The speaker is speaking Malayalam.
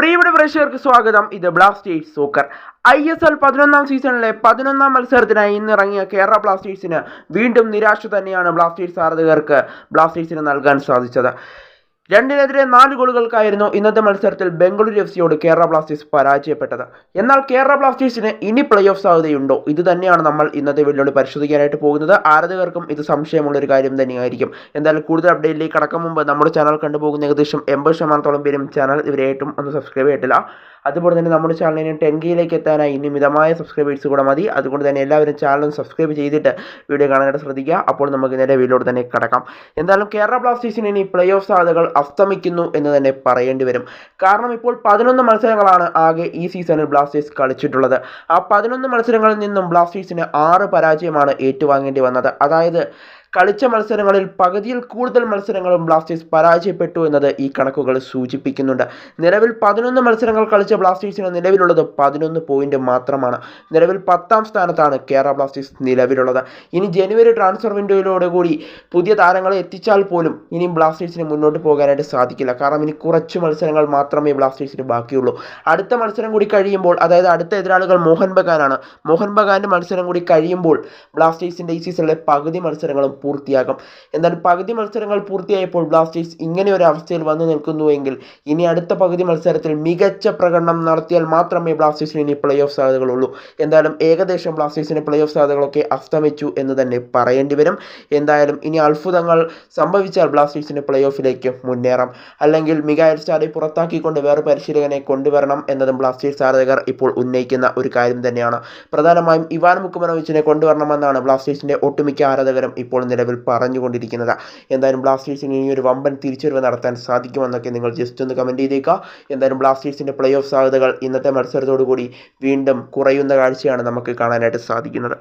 പ്രിയപ്പെട്ട പ്രേക്ഷകർക്ക് സ്വാഗതം. ഇത് Blasters soccer I S L പതിനൊന്നാം സീസണിലെ പതിനൊന്നാം മത്സരത്തിനായി ഇന്നിറങ്ങിയ കേരള ബ്ലാസ്റ്റേഴ്സിന് വീണ്ടും നിരാശ തന്നെയാണ് ബ്ലാസ്റ്റേഴ്സ് ആരാധകർക്ക് ബ്ലാസ്റ്റേഴ്സിന് നൽകാൻ സാധിച്ചത്. രണ്ടിനെതിരെ നാല് ഗോളുകൾക്കായിരുന്നു ഇന്നത്തെ മത്സരത്തിൽ ബംഗളൂരു എഫ് സിയോട് കേരള ബ്ലാസ്റ്റേഴ്സ് പരാജയപ്പെട്ടത്. എന്നാൽ കേരള ബ്ലാസ്റ്റേഴ്സിന് ഇനി പ്ലേ ഓഫ് സാധ്യതയുണ്ടോ? ഇത് തന്നെയാണ് നമ്മൾ ഇന്നത്തെ വീഡിയോയിൽ പരിശോധിക്കാനായിട്ട് പോകുന്നത്. ആരാധകർക്കും ഇത് സംശയമുള്ളൊരു കാര്യം തന്നെയായിരിക്കും. എന്തായാലും കൂടുതൽ അപ്ഡേറ്റിലേക്ക് കടക്കും മുമ്പ് നമ്മുടെ ചാനൽ കണ്ടുപോകുന്ന ഏകദേശം എൺപത് ശതമാനത്തോളം പേരും ചാനൽ ഇവരായിട്ടും ഒന്ന് സബ്സ്ക്രൈബ് ചെയ്തിട്ടില്ല. അതുപോലെ തന്നെ നമ്മുടെ ചാനലിനെ ടെൻ കെയിലേക്ക് എത്താനായി ഇനി മിതമായ സബ്സ്ക്രൈബേഴ്സ് കൂടെ മതി. അതുകൊണ്ട് തന്നെ എല്ലാവരും ചാനലും സബ്സ്ക്രൈബ് ചെയ്തിട്ട് വീഡിയോ കാണാനായിട്ട് ശ്രദ്ധിക്കുക. അപ്പോൾ നമുക്ക് നേരെ വീഡിയോട് തന്നെ കിടക്കാം. എന്തായാലും കേരള ബ്ലാസ്റ്റേഴ്സിന് ഇനി പ്ലേ ഓഫ് സാധ്യതകൾ അസ്തമിക്കുന്നു എന്ന് തന്നെ പറയേണ്ടി വരും. കാരണം ഇപ്പോൾ പതിനൊന്ന് മത്സരങ്ങളാണ് ആകെ ഈ സീസണിൽ ബ്ലാസ്റ്റേഴ്സ് കളിച്ചിട്ടുള്ളത്. ആ പതിനൊന്ന് മത്സരങ്ങളിൽ നിന്നും ബ്ലാസ്റ്റേഴ്സിന് ആറ് പരാജയമാണ് ഏറ്റുവാങ്ങേണ്ടി വന്നത്. അതായത് കളിച്ച മത്സരങ്ങളിൽ പകുതിയിൽ കൂടുതൽ മത്സരങ്ങളും ബ്ലാസ്റ്റേഴ്സ് പരാജയപ്പെട്ടു എന്നത് ഈ കണക്കുകൾ സൂചിപ്പിക്കുന്നുണ്ട്. നിലവിൽ പതിനൊന്ന് മത്സരങ്ങൾ കളിച്ച ബ്ലാസ്റ്റേഴ്സിന് നിലവിലുള്ളത് പതിനൊന്ന് പോയിന്റ് മാത്രമാണ്. നിലവിൽ പത്താം സ്ഥാനത്താണ് കേരള ബ്ലാസ്റ്റേഴ്സ് നിലവിലുള്ളത്. ഇനി ജനുവരി ട്രാൻസ്ഫർ വിൻഡോയിലൂടെ കൂടി പുതിയ താരങ്ങളെ എത്തിച്ചാൽ പോലും ഇനി ബ്ലാസ്റ്റേഴ്സിന് മുന്നോട്ട് പോകാനായിട്ട് സാധിക്കില്ല. കാരണം ഇനി കുറച്ച് മത്സരങ്ങൾ മാത്രമേ ബ്ലാസ്റ്റേഴ്സിന് ബാക്കിയുള്ളൂ. അടുത്ത മത്സരം കൂടി കഴിയുമ്പോൾ അതായത് അടുത്ത എതിരാളികൾ മോഹൻ ബഗാനാണ്. മോഹൻ ബഗാന്റെ മത്സരം കൂടി കഴിയുമ്പോൾ ബ്ലാസ്റ്റേഴ്സിന്റെ ഈ സീസണിലെ പകുതി മത്സരങ്ങളും പൂർത്തിയാകും എന്നാൽ പകുതി മത്സരങ്ങൾ പൂർത്തിയായപ്പോൾ ബ്ലാസ്റ്റേഴ്സ് ഇങ്ങനെ ഒരു അവസ്ഥയിൽ വന്നു നിൽക്കുന്നുവെങ്കിൽ ഇനി അടുത്ത പകുതി മത്സരത്തിൽ മികച്ച പ്രകടനം നടത്തിയാൽ മാത്രമേ ബ്ലാസ്റ്റേഴ്സിന് ഇനി പ്ലേ ഓഫ് സാധ്യതകളുള്ളൂ. എന്തായാലും ഏകദേശം ബ്ലാസ്റ്റേഴ്സിന് പ്ലേ ഓഫ് സാധ്യതകളൊക്കെ അസ്തമിച്ചു എന്ന് തന്നെ പറയേണ്ടി വരും. എന്തായാലും ഇനി അത്ഭുതങ്ങൾ സംഭവിച്ചാൽ ബ്ലാസ്റ്റേഴ്സിന് പ്ലേ ഓഫിലേക്ക് മുന്നേറാം. അല്ലെങ്കിൽ മികായൽ സ്റ്റാറെ പുറത്താക്കിക്കൊണ്ട് വേറെ പരിശീലകനെ കൊണ്ടുവരണം എന്നതും ബ്ലാസ്റ്റേഴ്സ് ആരാധകർ ഇപ്പോൾ ഉന്നയിക്കുന്ന ഒരു കാര്യം തന്നെയാണ്. പ്രധാനമായും ഇവാൻ മുക്കുമനോവിച്ചിനെ കൊണ്ടുവരണമെന്നാണ് ബ്ലാസ്റ്റേഴ്സിന്റെ ഒട്ടുമിക്ക ആരാധകരും ഇപ്പോൾ നിലവിൽ പറഞ്ഞുകൊണ്ടിരിക്കുന്നത്. എന്തായാലും ബ്ലാസ്റ്റേഴ്സിന് ഇനി ഒരു വമ്പൻ തിരിച്ചുവരവ് നടത്താൻ സാധിക്കുമെന്നൊക്കെ നിങ്ങൾ ജസ്റ്റ് ഒന്ന് കമന്റ് ചെയ്തേക്കുക. എന്തായാലും ബ്ലാസ്റ്റേഴ്സിന്റെ പ്ലേ ഓഫ് സാധ്യതകൾ ഇന്നത്തെ മത്സരത്തോടു കൂടി വീണ്ടും കുറയുന്ന കാഴ്ചയാണ് നമുക്ക് കാണാനായിട്ട് സാധിക്കുന്നത്.